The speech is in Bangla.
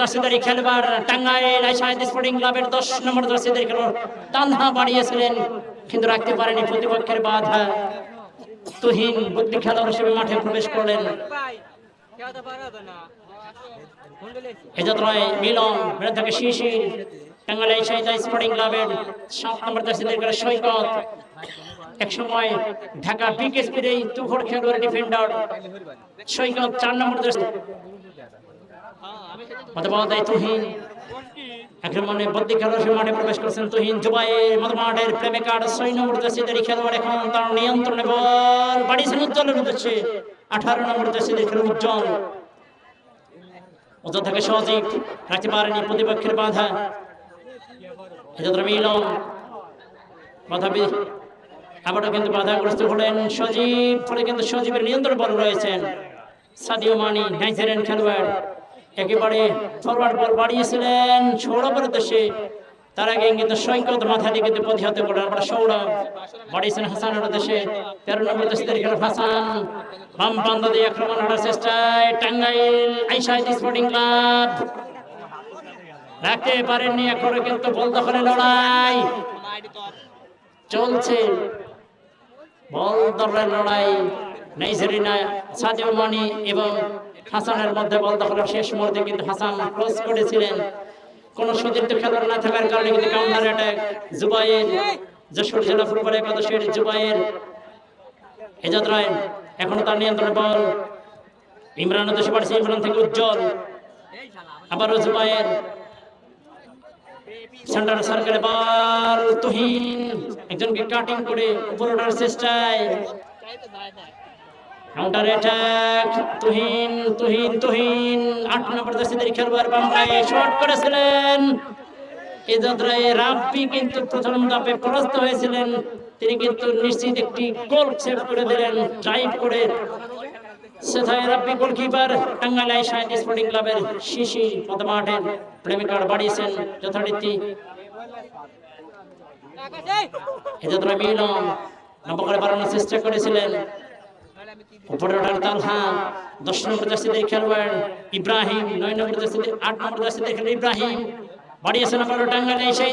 জার্সিদারি খেলোয়াড় টাঙ্গাইল আইসাইদ স্পোর্টিং ক্লাবের দশ নম্বর জার্সিদারি খেলোয়াড় টানহা বাড়িয়েছিলেন, কিন্তু রাখতে পারেনি প্রতিপক্ষের বাধা। তুহিন বুদ্ধি খেলোয়াড় হিসেবে মাঠে প্রবেশ করলেন। এ যাত্রায় মিলন বেড়ে থাকে শিশির টাঙ্গাইল আইসাইদ স্পোর্টিং ক্লাবের সাত নম্বর জার্সিদারি খেলোয়াড় সৈকত। এক সময় ঢাকা বিকেএসপির এই তুখর খেলোয়াড় ডিফেন্ডার সৈকত চার নম্বর জার্সি মতবাদাই তুহিন। বদ্দি খেলোয়াড় মাঠে প্রবেশ তুহিন নম্বর জার্সিদারি খেলোয়াড় এখন তার নিয়ন্ত্রণে বল। বাড়িয়েছেন উজ্জ্বলের উদ্দেশ্যে। আঠারো নম্বর উজ্জ্বল। সজীব রাখতে পারেনি, প্রতিপক্ষের বাধা। এক্ষেত্রে মিলন বাধা আবারও কিন্তু বাধাগ্রস্ত হলেন সজীব। ফলে কিন্তু সজীবের নিয়ন্ত্রণ বল রয়েছেন। সাদিও মানি, নাইজেরিয়ান খেলোয়াড়। একেবারে ফরওয়ার্ড বাড়িয়েছিলেন সৌরভের দেশে তার আগে কিন্তু সৈকত মাথা দিয়ে কিন্তু প্রতিহত করলেন আবার সৌরভ বাড়িয়েছেন হাসানের দেশে তেরো নম্বর দেশের খেলোয়াড় হাসান। বাম পান্দা দিয়ে আক্রমণ করার চেষ্টায় টাঙ্গাইল আইসাইদ স্পোর্টিং ক্লাব। রাখতে পারেননি এখনও কিন্তু বল দখলে লড়াই। চলছে বল দখলের লড়াই। নাইজেরিনা সাদিও মানি এবং হাসানের মধ্যে বল দখলের শেষ মুহূর্তে কিন্তু হাসান ক্রস করেছিলেন। কোন সতীর্থ খেলোয়াড় না থাকার কারণে কিন্তু কাউন্টার অ্যাটাক জুবাইয়ের যশোর জেলা ফুটবল একাদশের জুবাইয়ের এ যাত্রায় এখনও তার নিয়ন্ত্রণে বল। ইমরান দেশে পাঠিয়েছে ইমরান থেকে উজ্জ্বল। আবারও জুবাইয়ের সেন্টার সার্কেলে বল, তুহিন। একজনকে কাটিং করে উপরে ওঠার চেষ্টায়। কাউন্টার অ্যাটাক তুহিন তুহিন তুহিন আট নম্বর দেশের খেলোয়াড় বামরায় শট করেছিলেন। এই যাত্রায় রাব্বি কিন্তু প্রথম ধাপে পরাস্ত হয়েছিলেন। তিনি কিন্তু নিশ্চিত একটি গোল সেভ করে দিলেন ড্রাইভ করে। সেথায় রাব্বি গোলকিপার টাঙ্গাইল আইসাইড স্পোর্টিং ক্লাবের শিশি পদমাঠের প্রেমিকার বাড়িয়েছেন যথারীতি। এযাত্রা মিলন নবকরে বাড়ানোর চেষ্টা করেছিলেন। উপরে ওঠার তালহা দশ নম্বর জার্সিদের খেলোয়াড় ইব্রাহিম, নয় নম্বর দেশে আট নম্বর দেশে খেলোয়াড় ইব্রাহিম। বাড়িয়েছেন আবার টাঙ্গাইল আইসাইড